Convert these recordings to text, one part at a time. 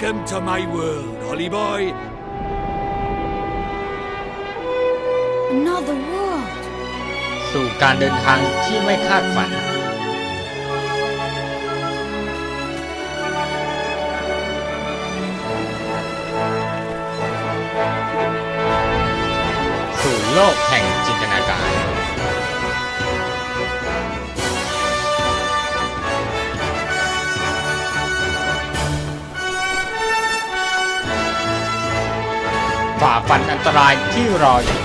Welcome to my world, Holly boy. Another world. สู่การเดินทางที่ไม่คาดฝัน สู่โลกแห่งจินตนาการ ฝ่าฟันอันตรายที่รออยู่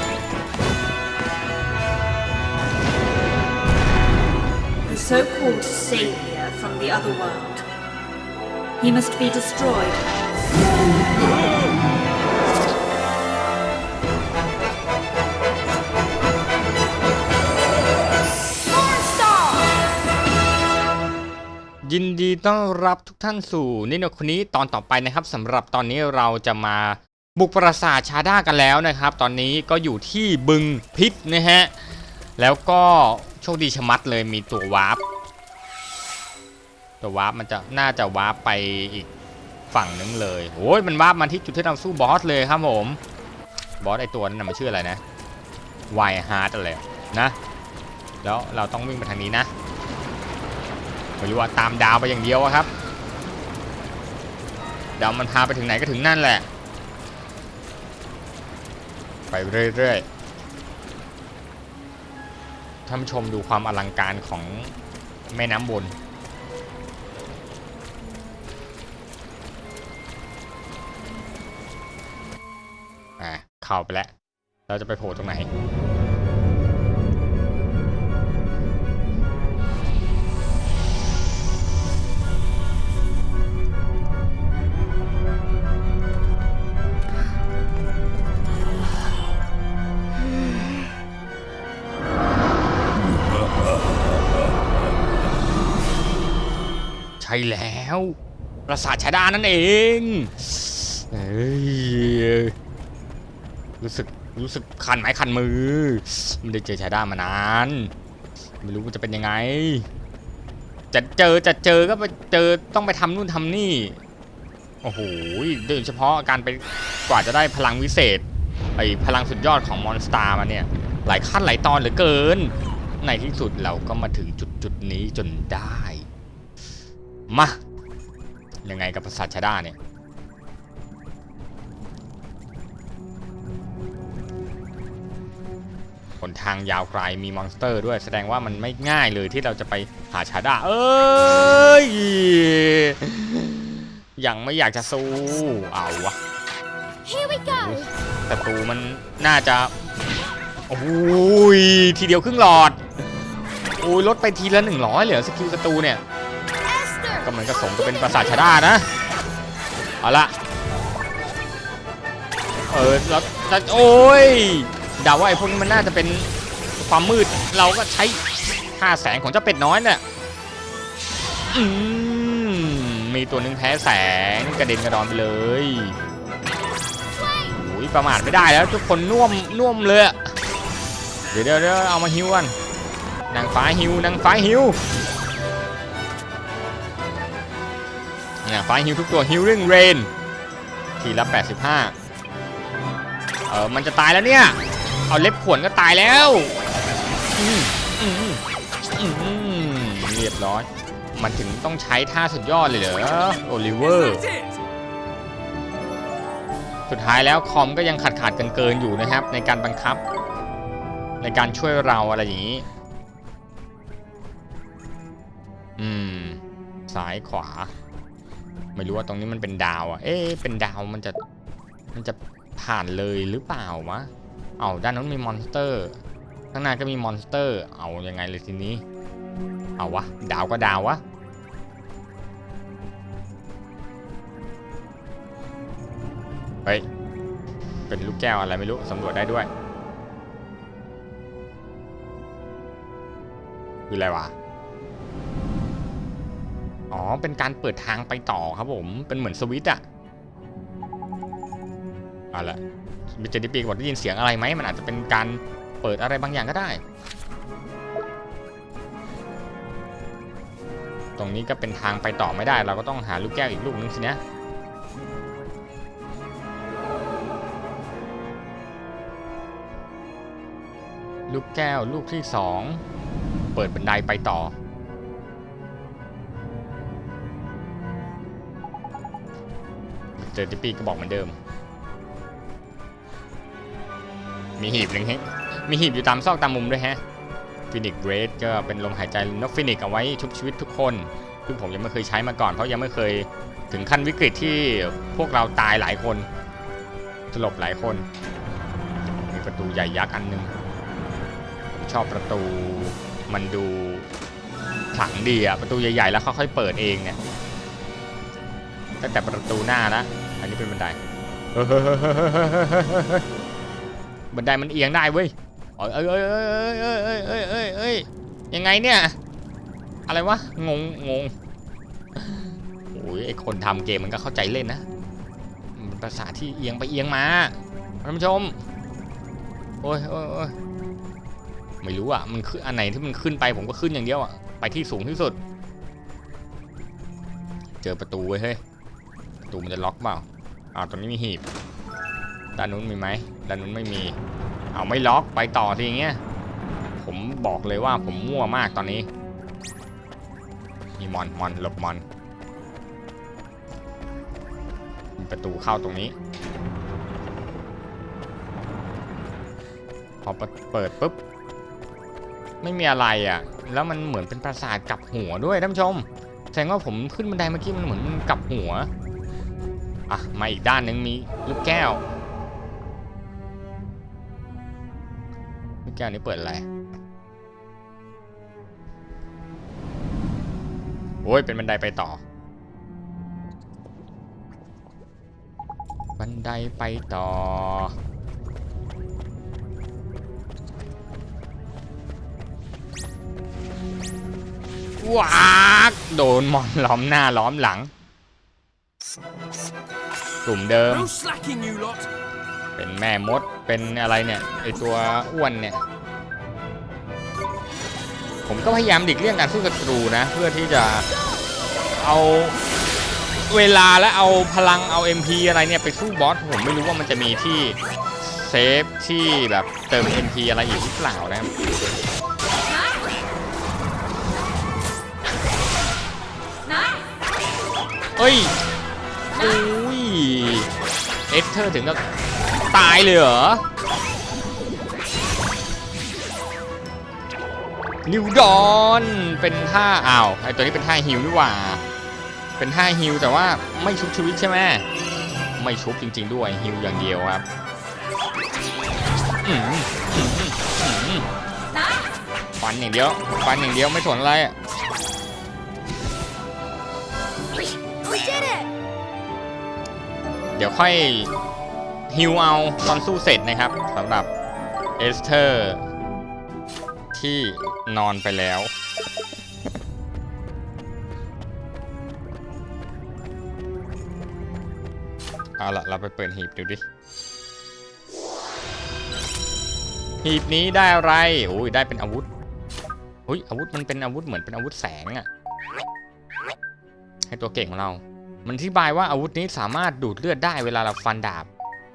The so-called savior from the other world. He must be destroyed. ยินดีต้อนรับทุกท่านสู่นิโนคุนี้ตอนต่อไปนะครับสำหรับตอนนี้เราจะมา บุกปราสาทชาด้ากันแล้วนะครับ ตอนนี้ก็อยู่ที่บึงพิษนะฮะ แล้วก็โชคดีชะมัดเลยมีตัววาร์ปตัววาร์ปมันจะน่าจะวาร์ปไปอีกฝั่งนึงเลยโอ้ยมันวาร์ปมาที่จุดที่เราสู้บอสเลยครับผม บอสไอตัวนั้นนะมันชื่ออะไรนะไวฮาร์ดอะไรนะ แล้วเราต้องวิ่งไปทางนี้นะไม่รู้ว่าตามดาวไปอย่างเดียวครับดาวมันพาไปถึงไหนก็ถึงนั่นแหละ ไปเรื่อยๆ ท่านชมดูความอลังการของแม่น้ำบน อะเข้าไปแล้ว เราจะไปโผล่ตรงไหน ช่แล้วปราสาทชาดานั่นเองเอ้ยรู้สึกรู้สึกคันไม้คันมือไม่ได้เจอชาดามานานไม่รู้ว่าจะเป็นยังไง จะเจอจะเจอก็ไปเจอต้องไปทำนู่นทำนี่โอ้โหโดยเฉพาะการไปกว่าจะได้พลังวิเศษไอพลังสุดยอดของมอนสตาร์มาเนี่ยหลายขั้นหลายตอนเหลือเกิน ในที่สุดเราก็มาถึงจุดจุดนี้จนได้ มายังไงกับปราสาทชาด้าเนี่ยหนทางยาวไกลมีมอนสเตอร์ด้วยแสดงว่ามันไม่ง่ายเลยที่เราจะไปหาชาด้าเอ้ยยังไม่อยากจะสู้เอาวะ Here we go. ศัตรูมันน่าจะโอ้ยทีเดียวครึ่งหลอดโอ้ยลดไปทีละหนึ่งร้อยเหลือสกิลศัตรูเนี่ย Esther. ก็เหมือนกับสมกับเป็นปราสาทชาด้านะ เอาละเออแล้วแล้วโอ้ยดาว่าไอ้พวกนี้มันน่าจะเป็นความมืด เราก็ใช้ท่าแสงของเจ้าเป็ดน้อยเนี่ยอืมมีตัวหนึ่งแพ้แสงกระเด็นกระดอนไปเลยโอ้ยประมาทไม่ได้แล้วทุกคนน่วมน่วมเลยเดี๋ยวเดี๋ยวเดี๋ยวเอามาฮิวกันนางฟ้าฮิวนางฟ้าฮิว เนี่ยฟ้าฮิวทุกตัว Healing Rain ทีละ 85 เออมันจะตายแล้วเนี่ย เอาเล็บขวนก็ตายแล้วอืมอืมอืมเรียบร้อย มันถึงต้องใช้ท่าสุดยอดเลยเหรอโอลิเวอร์สุดท้ายแล้วคอมก็ยังขาดขาดกันเกินๆอยู่นะครับ ในการบังคับ ในการช่วยเราอะไรอย่างนี้ อืม ซ้ายขวา ไม่รู้ว่าตรงนี้มันเป็นดาวอะ เอ๊ะ เป็นดาวมันจะ มันจะผ่านเลยหรือเปล่าวะ เอาด้านนู้นมีมอนสเตอร์ ข้างหน้าก็มีมอนสเตอร์ เอายังไงเลยทีนี้ เอาวะ ดาวก็ดาววะ เฮ้ย เป็นลูกแก้วอะไรไม่รู้ สำรวจได้ด้วย คืออะไรวะ อ๋อ เป็นการเปิดทางไปต่อครับผม เป็นเหมือนสวิตอะอะละมิเจนิปีกบอกได้ยินเสียงอะไรไหม มันอาจจะเป็นการเปิดอะไรบางอย่างก็ได้ ตรงนี้ก็เป็นทางไปต่อไม่ได้ เราก็ต้องหาลูกแก้วอีกลูกนึงสินะลูกแก้วลูกที่สองเปิดบันไดไปต่อ เจอทิปปี้ก็บอกเหมือนเดิม มีหีบหนึ่งฮะมีหีบอยู่ตามซอกตามมุมด้วยแฮะฟินิกเรดก็เป็นลมหายใจนกฟินิกเอาไว้ชุบชีวิตทุกคนซึ่งผมยังไม่เคยใช้มาก่อนเพราะยังไม่เคยถึงขั้นวิกฤตที่พวกเราตายหลายคนสลบหลายคน มีประตูใหญ่ยักษ์อันหนึ่งผมชอบประตูมันดูขลังดีอะประตูใหญ่ๆแล้วค่อยๆเปิดเองเนี่ยตั้งแต่ประตูหน้าละ อันนี้เป็นบันไดเฮ้ยบันไดมันเอียงได้เว้ยเอ้ยเอ้ยเอ้ยเอ้ยเอ้ยเอ้ยเอ้ยเอ้ยยังไงเนี่ย อะไรวะ งงงงโอ้ยไอคนทำเกมมันก็เข้าใจเล่นนะมันป็นภาษาที่เอียงไปเอียงมาท่านผู้ชม โอ้ยโอ้ยโอ้ยไม่รู้อะ มันคืออันไหนที่มันขึ้นไปผมก็ขึ้นอย่างเดียวอะ ไปที่สูงที่สุด เจอประตูเว้ยเฮ้ย ตูมันจะล็อกเปล่าอ้าวตรงนี้มีหีบด้านนู้นมีไหมด้านนู้นไม่มีเอาไม่ล็อกไปต่อทีอย่างเงี้ยผมบอกเลยว่าผมมั่วมากตอนนี้มีมอนมอนหลบมอนมีประตูเข้าตรงนี้ พอเปิดเปิดปุ๊บไม่มีอะไรอะ แล้วมันเหมือนเป็นปราสาทกลับหัวด้วยท่านผู้ชมแสดงว่าผมขึ้นบันไดเมื่อกี้มันเหมือนมันกลับหัว อะ มาอีกด้านหนึ่งมีลูกแก้ว ลูกแก้วนี้เปิดอะไร โอ้ย เป็นบันไดไปต่อ บันไดไปต่อว้ากโดนมอนล้อมหน้าล้อมหลัง กลุ่มเดิม No slacking, you lot. เป็นแม่มด เป็นอะไรเนี่ย ไอตัวอ้วนเนี่ย ผมก็พยายามดิกเลี่ยงการสู้ศัตรูนะ เพื่อที่จะเอาเวลาและเอาพลังเอา MP อะไรเนี่ยไปสู้บอส ผมไม่รู้ว่ามันจะมีที่เซฟที่แบบเติม MP อะไรอีกหรือเปล่านะครับเอ้ยอุ้ย เอสเธอร์ถึงกับตายเลยเหรอ นิวดอนเป็นท่าอ้าวไอตัวนี้เป็นท่าฮิวนี่หว่า เป็นท่าฮิวแต่ว่าไม่ชุบชีวิตใช่ไหมไม่ชุบจริง ๆ ด้วยฮิวอย่างเดียวครับฟันอย่างเดียวฟันอย่างเดียวไม่สนอะไรอะ ดี๋ยวค่อยฮิวเอาตอนสู้เสร็จนะครับสำหรับเอสเธอร์ที่นอนไปแล้ว เอาละเราไปเปิดหีบดูดิ หีบนี้ได้อะไรโอ้ยได้เป็นอาวุธอุ้ยอาวุธมันเป็นอาวุธเหมือนเป็นอาวุธแสงอะให้ตัวเก่งของเรา มันอธิบายว่าอาวุธนี้สามารถดูดเลือดได้เวลาเราฟันดาบ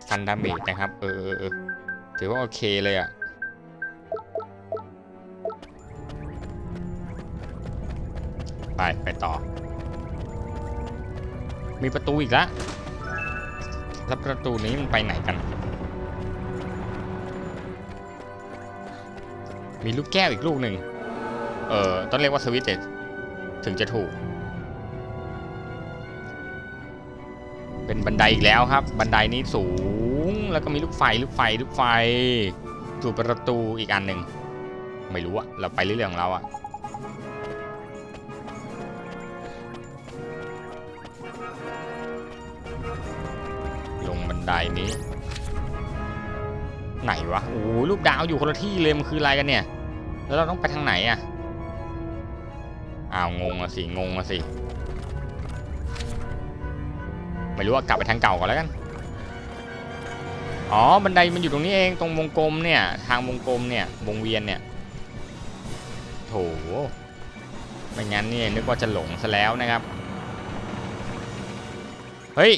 ฟันดาเมจนะครับ เออเออถือว่าโอเคเลยอะไป ไปต่อ มีประตูอีกแล้วแล้วประตูนี้มันไปไหนกัน มีลูกแก้วอีกลูกหนึ่ง เออต้องเรียกว่าสวิตช์แต่ถึงจะถูก เป็นบันไดอีกแล้วครับ บันไดนี้สูงแล้วก็มีลูกไฟลูกไฟลูกไฟสู่ประตูอีกอันหนึ่งไม่รู้อะเราไปเรื่อยๆของเราอะลงบันไดนี้ ไหนวะโอ้ลูกดาวอยู่คนละที่เลยมันคืออะไรกันเนี่ย แล้วเราต้องไปทางไหนอะอ้าวงงอะสิงงอะสิ ไม่รู้ว่ากลับไปทางเก่าก่อนแล้วกัน อ๋อ บันไดมันอยู่ตรงนี้เอง ตรงวงกลมเนี่ย ทางวงกลมเนี่ย วงเวียนเนี่ย โถไม่งั้นเนี่ยนึกว่าจะหลงซะแล้วนะครับ เฮ้ย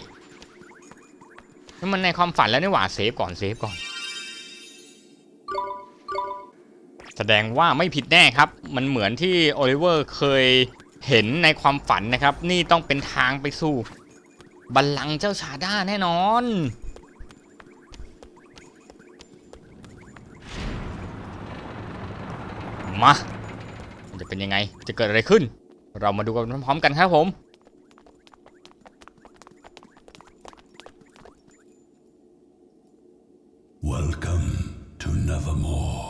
นี่มันในความฝันแล้วนี่หว่า เซฟก่อน เซฟก่อน แสดงว่าไม่ผิดแน่ครับ มันเหมือนที่โอลิเวอร์เคยเห็นในความฝันนะครับ นี่ต้องเป็นทางไปสู่ บัลลังก์เจ้าชาด้าแน่นอน มาจะเป็นยังไง จะเกิดอะไรขึ้น เรามาดูกันพร้อมๆกันครับผม Welcome to Nevermore.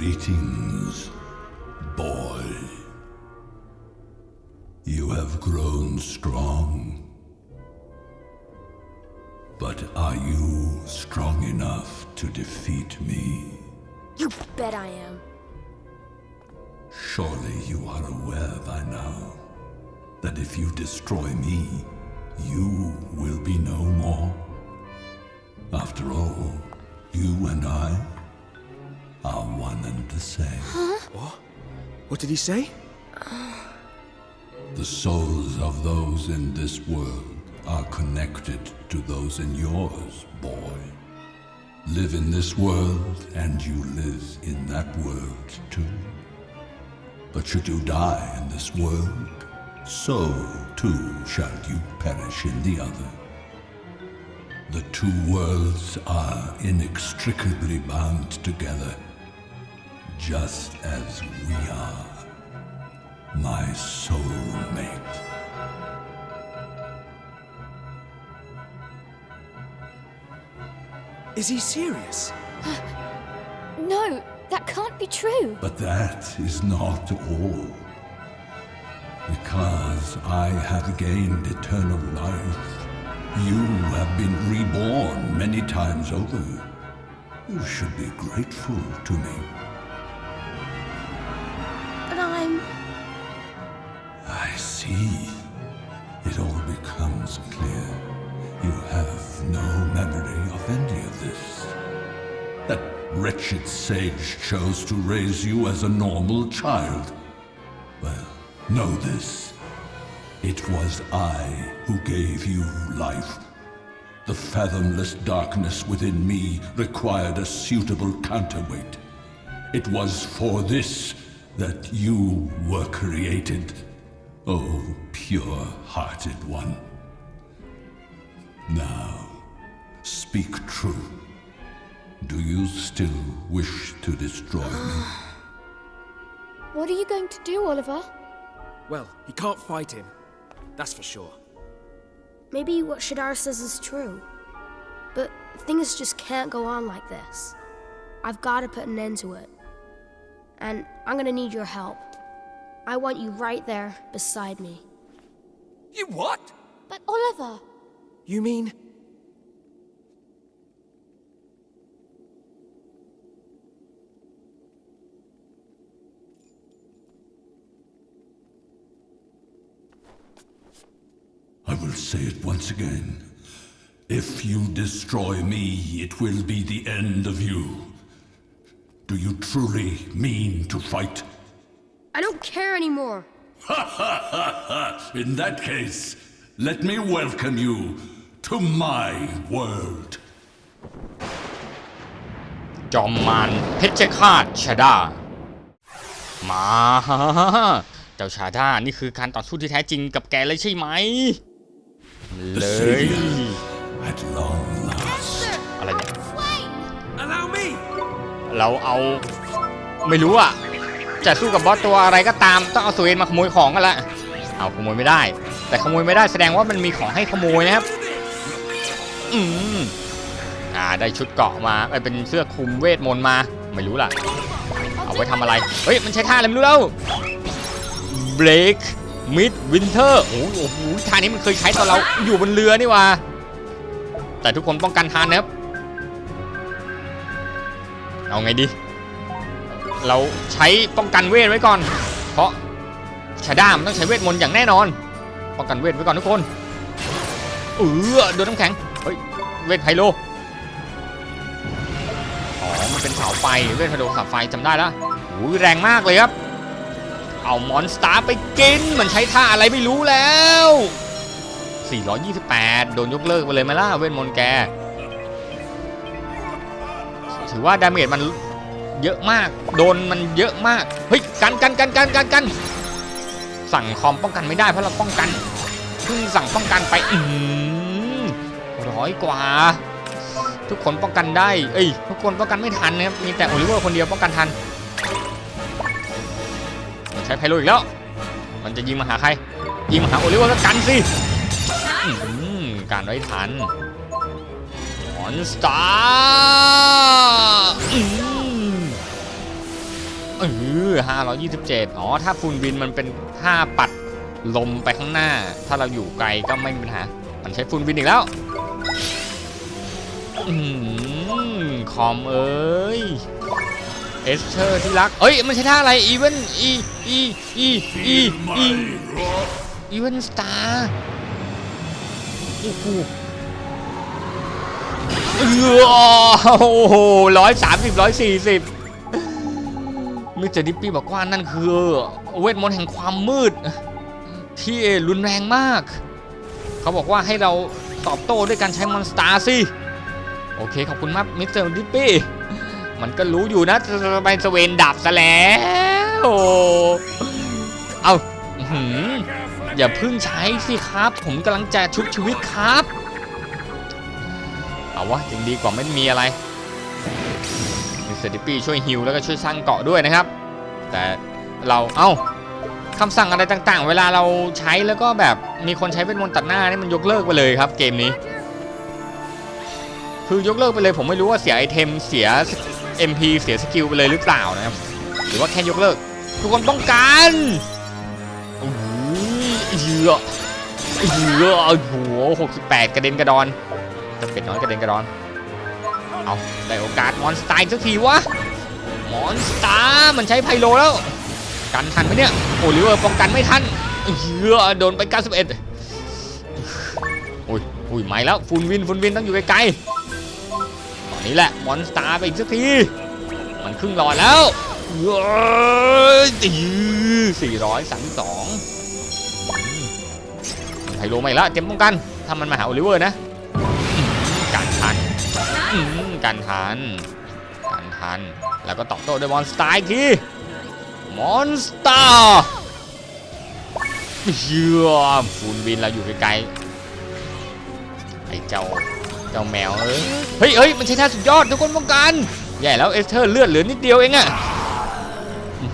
Greetings, boy. You have grown strong. But are you strong enough to defeat me? You bet I am. Surely you are aware by now that if you destroy me, you will be no more. After all, you and I are one and the same. What did he say? The souls of those in this world are connected to those in yours, boy. Live in this world, and you live in that world too. But should you die in this world, so too shall you perish in the other. The two worlds are inextricably bound together, just as we are my soulmate. Is he serious? Uh, no, that can't be true. But that is not all. Because I have gained eternal life, you have been reborn many times over. You should be grateful to me. See. It all becomes clear. You have no memory of any of this. That wretched sage chose to raise you as a normal child. Well, know this. It was I who gave you life. The fathomless darkness within me required a suitable counterweight. It was for this that you were created. Oh, pure hearted one. Now, speak true. Do you still wish to destroy me? What are you going to do, Oliver? Well, he can't fight him. That's for sure. Maybe what Shadar says is true. But things just can't go on like this. I've got to put an end to it. And I'm gonna need your help. I want you right there beside me. You what? But Oliver! You mean. I will say it once again. If you destroy me, it will be the end of you. Do you truly mean to fight? I don't care anymore! In that case, let me welcome you to my world. จอมมารเพชฌฆาตชาดา มาเจ้าชาดานี่คือการต่อสู้ที่แท้จริงกับแกเลยใช่ไหม The เลย Savior, at long last. อะไรเนี่ย Allow me! เราเอา ไม่รู้อะ จะสู้กับบอสตัวอะไรก็ตามต้องเอาสเวนมาขโมยของกันละเอาขโมยไม่ได้ แต่ขโมยไม่ได้แสดงว่ามันมีของให้ขโมยนะครับ อืมอ่าได้ชุดเกาะมาเอ้ยเป็นเสื้อคลุมเวทมนต์มาไม่รู้ล่ะ เอาไว้ทำอะไร เฮ้ย มันใช้ท่าอะไรไม่รู้แล้ว Break Mid Winter โอ้โหโอ้โหท่านี้มันเคยใช้ตอนเราอยู่บนเรือนี่ว่า แต่ทุกคนป้องกันทันนะครับ เอาไงดี เราใช้ป้องกันเวทไว้ก่อน เพราะชาด้ามันต้องใช้เวทมนต์อย่างแน่นอน ป้องกันเวทไว้ก่อนทุกคน เออโดนน้ำแข็ง เฮ้ย เวทไพโล อ๋อ มันเป็นเสาไฟ เวทไพโลเสาไฟจำได้แล้วโอ้ยแรงมากเลยครับ เอามอนสตาร์ไปกิน มันใช้ท่าอะไรไม่รู้แล้ว 428 โดนยกเลิกไปเลยไหมล่ะเวทมนต์แก ถือว่าดาเมจมัน เยอะมาก โดนมันเยอะมาก เฮ้ย กันกันกันกันกันกันสั่งคอมป้องกันไม่ได้เพราะเราป้องกันเพิ่งสั่งป้องกันไปอืมร้อยกว่า ทุกคนป้องกันได้ เอ้ย ทุกคนป้องกันไม่ทันนะครับ มีแต่โอลิเวอร์คนเดียวป้องกันทันมันใช้ไพโลอีกแล้ว มันจะยิงมาหาใคร ยิงมาหาโอลิเวอร์ก็กันสิการไว้ทันมอนสตาร์ เออห้าร้อยยี่สิบเจ็ดอ๋อ ถ้าฟูลวินมันเป็นท่าปัดลมไปข้างหน้า ถ้าเราอยู่ไกลก็ไม่มีปัญหา มันใช้ฟูลวินอีกแล้วอืมคอมเอ้ยเอสเธอร์ที่รัก เอ้ย มันใช้ท่าอะไร อีเวนอีอีอีอีอีอีเวนสตาร์โอ้โหเออโอ้โหร้อยสามสิบร้อยสี่สิบ มิสเตอร์ดิปปี้บอกว่านั่นคือเวทมนต์แห่งความมืด ที่รุนแรงมาก เขาบอกว่าให้เราตอบโต้ด้วยการใช้มอนสตาร์สิโอเคขอบคุณมากมิสเตอร์ดิปปี้มันก็รู้อยู่นะจะไปสเวนดับซะแล้วเอาอื้อหือย่าพึ่งใช้สิครับ ผมกำลังจะชุบชีวิตครับ เอาวะยังดีกว่าไม่มีอะไร มิสเตอร์ดิปปี้ช่วยฮิวแล้วก็ช่วยสร้างเกาะด้วยนะครับ แต่เราเอ้าคำสั่งอะไรต่างๆ เวลาเราใช้แล้วก็แบบมีคนใช้เป็นมนต์ตัดหน้านี่มันยกเลิกไปเลยครับเกมนี้ คือยกเลิกไปเลย ผมไม่รู้ว่าเสียไอเทมเสีย MP เสียสกิลไปเลยหรือเปล่านะครับ หรือว่าแค่ยกเลิก ทุกคนป้องกันโอ้โหเยอะเยอะโอ้โห68กระเด็นกระดอนจะเป็ดน้อยกระเด็นกระดอน เอาได้โอกาสมอนสไตล์สักทีวะมอนสตาร์มันใช้ไพโลแล้ว กันทันไหมเนี่ยโอลิเวอร์ป้องกันไม่ทันเยอะโดนไป 91โอ้ยอุ้ยไม่แล้วฟูลวินฟูลวินต้องอยู่ไกลๆตอนนี้แหละมอนสตาร์ไปอีกสักที มันครึ่งหลอดแล้วเย้ยสี่ร้อยสามสองไฮโลไม่ละเต็มป้องกันถ้ามันมาหาโอลิเวอร์นะการทันอืม การทันการทัน แล้วก็ตอบโต้ด้วยมอนสตาร์อีกทีมอนสตาร์เยื่อฟูลวินเราอยู่ไกลๆไอ้เจ้าเจ้าแมวเอ้ยเฮ้ยเฮ้ยมันใช้ท่าสุดยอดทุกคนป้องกันใหญ่แล้วเอสเธอร์เลือดเหลือนิดเดียวเองอะอื้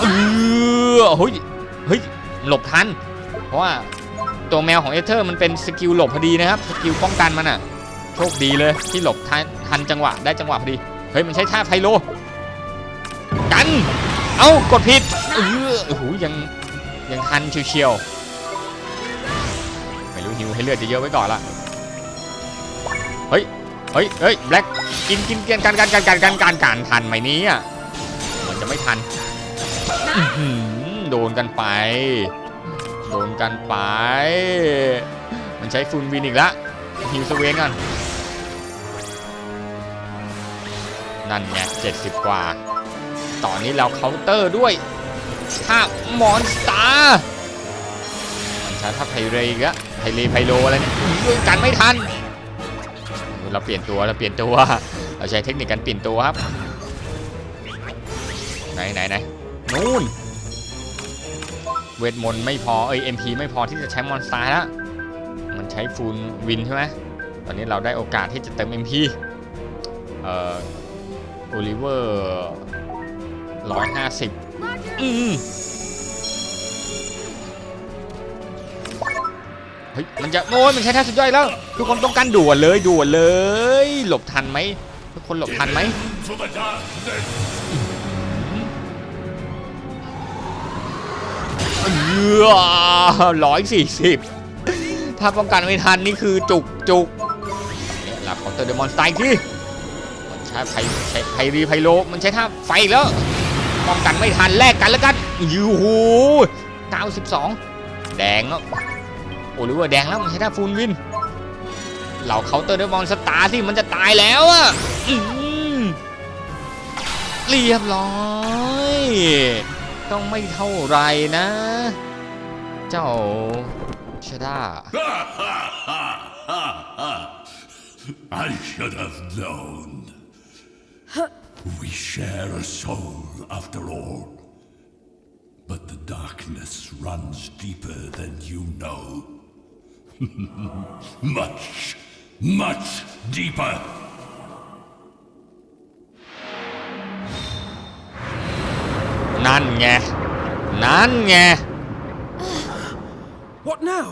ออเออเฮ้ยเฮ้ยหลบทัน เพราะว่า ตัวแมวของเอเธอร์มันเป็นสกิลหลบพอดีนะครับสกิลป้องกันมันอะโชคดีเลยที่หลบทันทันจังหวะได้จังหวะพอดีเฮ้ยมันใช้ท่าไพโลกันเอ้ากดผิดเออโอ้โหยังยังทันเชียวๆไม่รู้หิวให้เลือดจะเยอะไว้ก่อนละเฮ้ยเฮ้ยเฮ้ยแบล็กกินกินกินกันกันกันกันกันกันกันทันไหมนี้อะมันจะไม่ทันโดนกันไป โดนกันไป มันใช้ฟูลวินอีกแล้วฮิวสเวนกัน นั่นไง70กว่า ตอนนี้เราเคาน์เตอร์ด้วยท่ามอนสตาร์มันใช้ท่าไพเรอีกอะไพเรไพโลอะไรเนี่ยด้วยกันไม่ทัน เราเปลี่ยนตัวเราเปลี่ยนตัว เราใช้เทคนิคการเปลี่ยนตัวครับ ไหนไหนไหนนู่น เวทมนต์ไม่พอเอ้ย MP ไม่พอที่จะใช้มอนสเตาร์แล้วมันใช้ฟูลวินใช่ไหมตอนนี้เราได้โอกาสที่จะเติม MP เอ่อโอลิเวอร์ร้อยห้าสิบอืมเฮ้ยมันจะโอ้ยมันใช้ท่าสุดยอดแล้ว ทุกคนต้องการด่วนเลยด่วนเลย หลบทันไหมทุกคนหลบทันไหม ร้อยสี่สิบถ้าป้องกันไม่ทันนี่คือจุกจุกเนี่ยหลักของเตอร์เดมอนสไตล์ที่มันใช้ไพใช้ไพรีไพโลมันใช้ท่าไฟแล้วป้องกันไม่ทันแลกกันแล้วกันยูหู92แดงแล้วโอ้หรือว่าแดงแล้วมันใช้ท่าฟูลวินเหล่าเคาน์เตอร์เดมอนสตาร์ที่มันจะตายแล้วอะเรียบร้อย ต้องไม่เท่าไหรนะ เจ้าชาด้า I should have known. We share a soul, after all. But the darkness runs deeper than you know. much, much deeper. นั่นไง นั่นไง What now?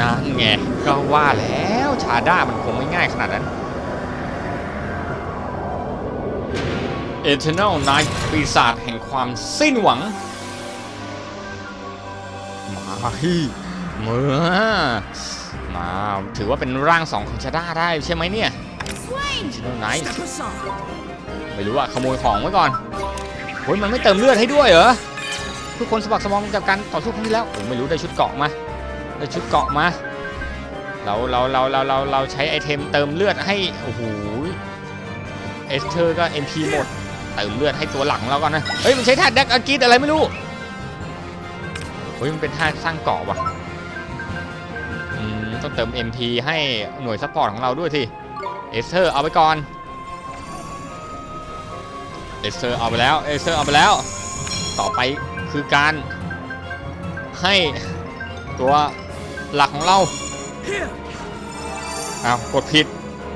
นั่นไง ก็ว่าแล้วชาด้ามันคงไม่ง่ายขนาดนั้น Eternal Night ปีศาจแห่งความสิ้นหวัง มาฮีเมื่อมาถือว่าเป็นร่างสองของชาด้าได้ใช่ไหมเนี่ย Eternal Night Step aside. ไม่รู้ว่าขโมยของไว้ก่อนโอ้ยมันไม่เติมเลือดให้ด้วยเหรอทุกคนสะบักสะบอมจากการต่อสู้ครั้งที่แล้วผมไม่รู้ได้ชุดเกราะมาได้ชุดเกราะมาเราเราเราเราเราเราใช้ไอเทมเติมเลือดให้โอ้โหเอสเธอร์ก็ MP หมดเติมเลือดให้ตัวหลังเราก่อนนะเฮ้ยมันใช้ท่าแดกอากิดอะไรไม่รู้เฮ้ยมันเป็นท่าสร้างเกราะว่ะอืมต้องเติม MP ให้หน่วยซัพพอร์ตของเราด้วยสิ เอสเธอร์เอาไปก่อน เอสเซอร์เอาไปแล้ว เอสเซอร์เอาไปแล้ว ต่อไปคือการให้ตัวหลักของเรา Here. อ้ากดผิด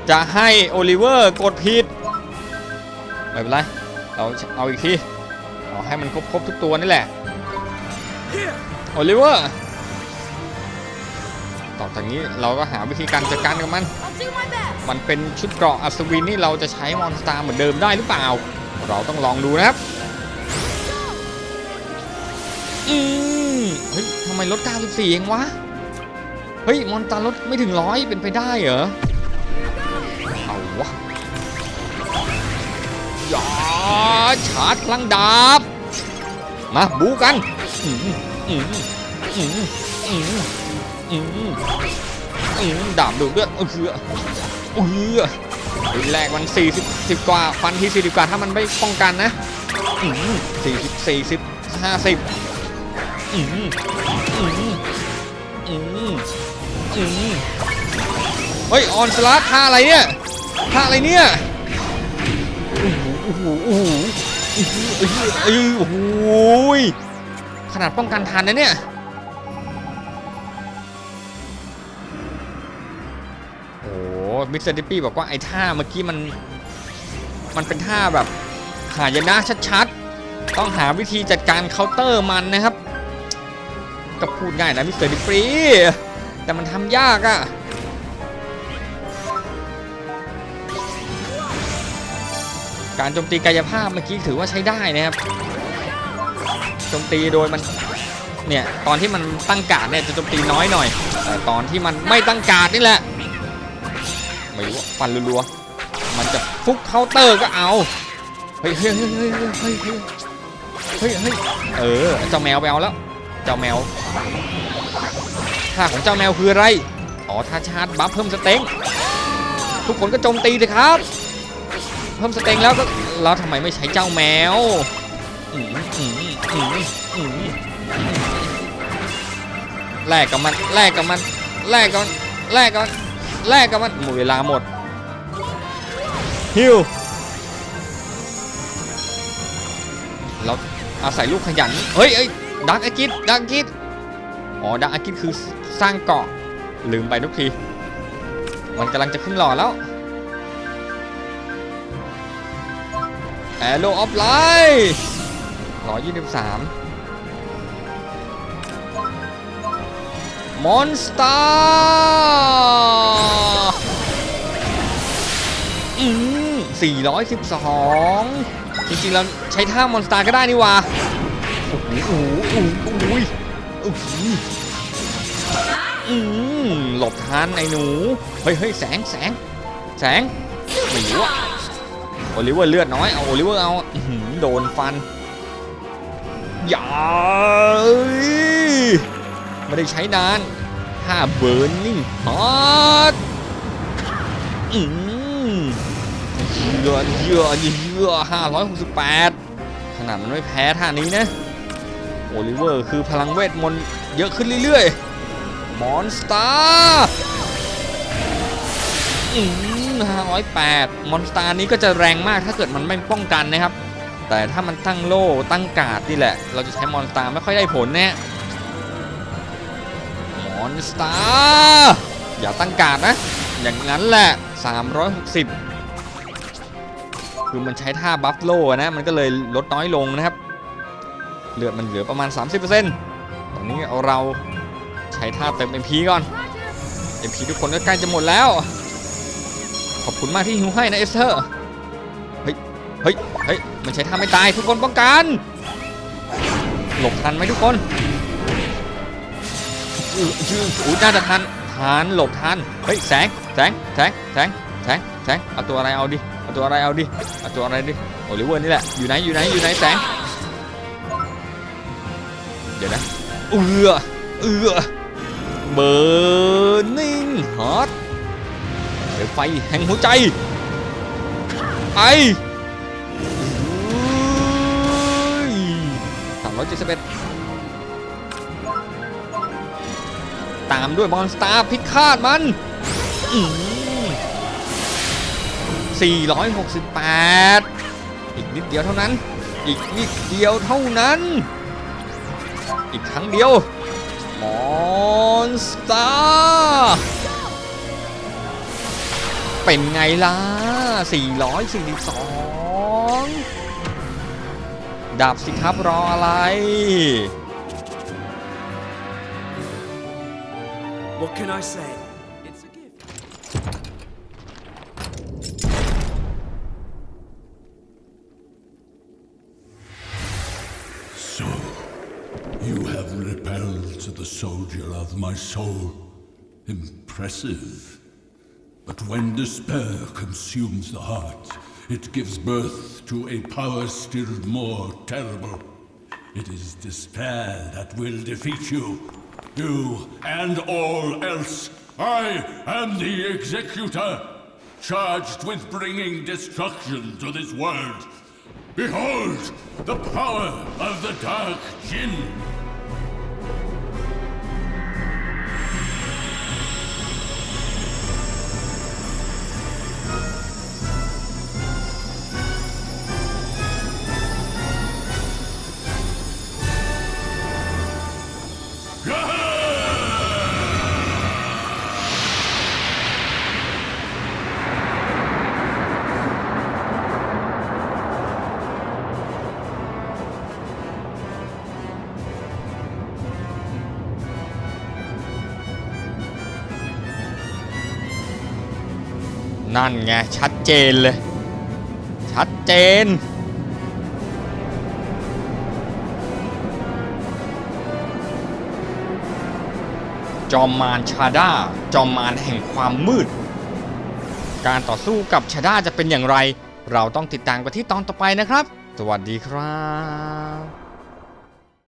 จะให้โอลิเวอร์กดผิด ไม่เป็นไร เราเอาอีกทีเอาให้มันครบครบทุกตัวนี่แหละ โอลิเวอร์ ต่อจากนี้เราก็หาวิธีการจัดการกับมัน I'll do my best. มันเป็นชุดเกราะอัศวินนี่เราจะใช้มอนสตาร์เหมือนเดิมได้หรือเปล่า เราต้องลองดูนะครับ อืมเฮ้ยทำไมลด 94 เองวะ เฮ้ย มอนสตาร์ลดไม่ถึงร้อยเป็นไปได้เหรอ เอาวะอย่าชาร์จพลังดาบ มาบูกัน อืมอืมอืมอืม อืมอืมดาบดูดเลือดเออเออเอแรกมัน40 10กว่าฟันที่40กว่าถ้ามันไม่ป้องกันนะอืม40 40 50อืมอืมอืมอืมเฮ้ยออนสลัดท่าอะไรเนี่ยท่าอะไรเนี่ยโอ้โหโอ้โหโอ้โหโอ้โหขนาดป้องกันทันนะเนี่ย มิสเตอร์ดิปปี้บอกว่าไอ้ท่าเมื่อกี้มัน มันเป็นท่าแบบ หายนะชัดๆ ต้องหาวิธีจัดการเคาน์เตอร์มันนะครับ ก็พูดง่ายนะมิสเตอร์ดิปปี้แต่มันทำยากอะการโจมตีกายภาพเมื่อกี้ถือว่าใช้ได้นะครับโจมตีโดยมันเนี่ยตอนที่มันตั้งการเนี่ยจะโจมตีน้อยหน่อยแต่ตอนที่มันไม่ตั้งการนี่แหละ ไม่รู้ฟันรัวๆมันจะฟุกเคาน์เตอร์ก็เอาเฮ้ยเฮ้ยเฮ้ยเฮ้ยเฮ้ยเฮ้ยเออเจ้าแมวไปเอาแล้ว เจ้าแมวท่าของเจ้าแมวคืออะไรอ๋อท่าชาร์จบัฟเพิ่มสเต็งทุกคนก็โจมตีเลยครับ เพิ่มสเต็งแล้วก็เราทำไมไม่ใช้เจ้าแมวแลกกับมันแลกกับมันแลกกับนแลกกับน แลกกับมันหมดเวลาหมดฮิวเราอาศัยลูกขยัน เฮ้ยเอ้ยดักอากิดดักอากิดอ๋อดักอากิดคือสร้างเกาะลืมไปทุกที มันกำลังจะขึ้นหล่อแล้วแอโ o ออฟไลท์ร้อยยี่สิบสาม มอนสเตอร์อืม412 จริงๆเราใช้ท่ามอนสเตอร์ก็ได้นี่ว่าโอ้โหโอ้โหโอ้โหโอ้โหอืมหลบทันไอ้หนู เฮ้ยเฮ้ยแสงแสงแสงไม่รู้อะโอลิเวอร์เลือดน้อย เอาโอลิเวอร์เอาโดนฟันย่าย ไม่ได้ใช้นานถ้าเบิร์นนิ่งฮอตอืมเยอะเยอะเยอะห้าร้อยหกสิบแปดขนาดมันไม่แพ้ท่านี้นะโอลิเวอร์คือพลังเวทมนต์เยอะขึ้นเรื่อยๆ มอนสตาร์อืมห้าร้อยแปดมอนสตาร์นี้ก็จะแรงมากถ้าเกิดมันไม่ป้องกันนะครับ แต่ถ้ามันตั้งโล่ตั้งกาดนี่แหละ เราจะใช้มอนสตาร์ไม่ค่อยได้ผลแน่ อนสตาร์อย่าตั้งการนะ อย่างนั้นแหละ 360 คือมันใช้ท่าบัฟโลนะ มันก็เลยลดน้อยลงนะครับ เลือดมันเหลือประมาณ 30%ตอนนี้เอาเราใช้ท่าเติม MP ก่อน MP ทุกคนก็ใกล้จะหมดแล้ว ขอบคุณมากที่ฮิวให้นะเอสเธอร์เฮ้ยเฮ้ยเฮ้ยมันใช้ท่าไม่ตายทุกคนป้องกัน หลบทันไหมทุกคน อื้อชื่ออุ้ยน่าจะทันทันหลบทันเฮ้ยแสงแสงแสงแสงแสงแสงเอาตัวอะไรเอาดิเอาตัวอะไรเอาดิเอาตัวอะไรดิโอลิเวอร์นี่แหละอยู่ไหนอยู่ไหนอยู่ไหนแสงเดี๋ยวนะเอือเอือเบอร์นิ่งฮอตเดี๋ยวไฟแห่งหัวใจไอสามร้อยเจ็ดสิบเอ็ด ตามด้วยมอนสตาร์พิฆาตมันสี่ร้อยหกสิบแปดอีกนิดเดียวเท่านั้น อีกนิดเดียวเท่านั้น อีกครั้งเดียว มอนสตอร์เป็นไงล่ะ 442ดับสิครับรออะไร What can I say? It's a gift. So, you have repelled the soldier of my soul. Impressive. But when despair consumes the heart, it gives birth to a power still more terrible. It is despair that will defeat you. You and all else. I am the executor, charged with bringing destruction to this world. Behold the power of the Dark Jinn! นั่นไง ชัดเจนเลย ชัดเจน จอมมารชาด้า จอมมารแห่งความมืด การต่อสู้กับชาด้าจะเป็นอย่างไร เราต้องติดตามกันที่ตอนต่อไปนะครับ สวัสดีครับ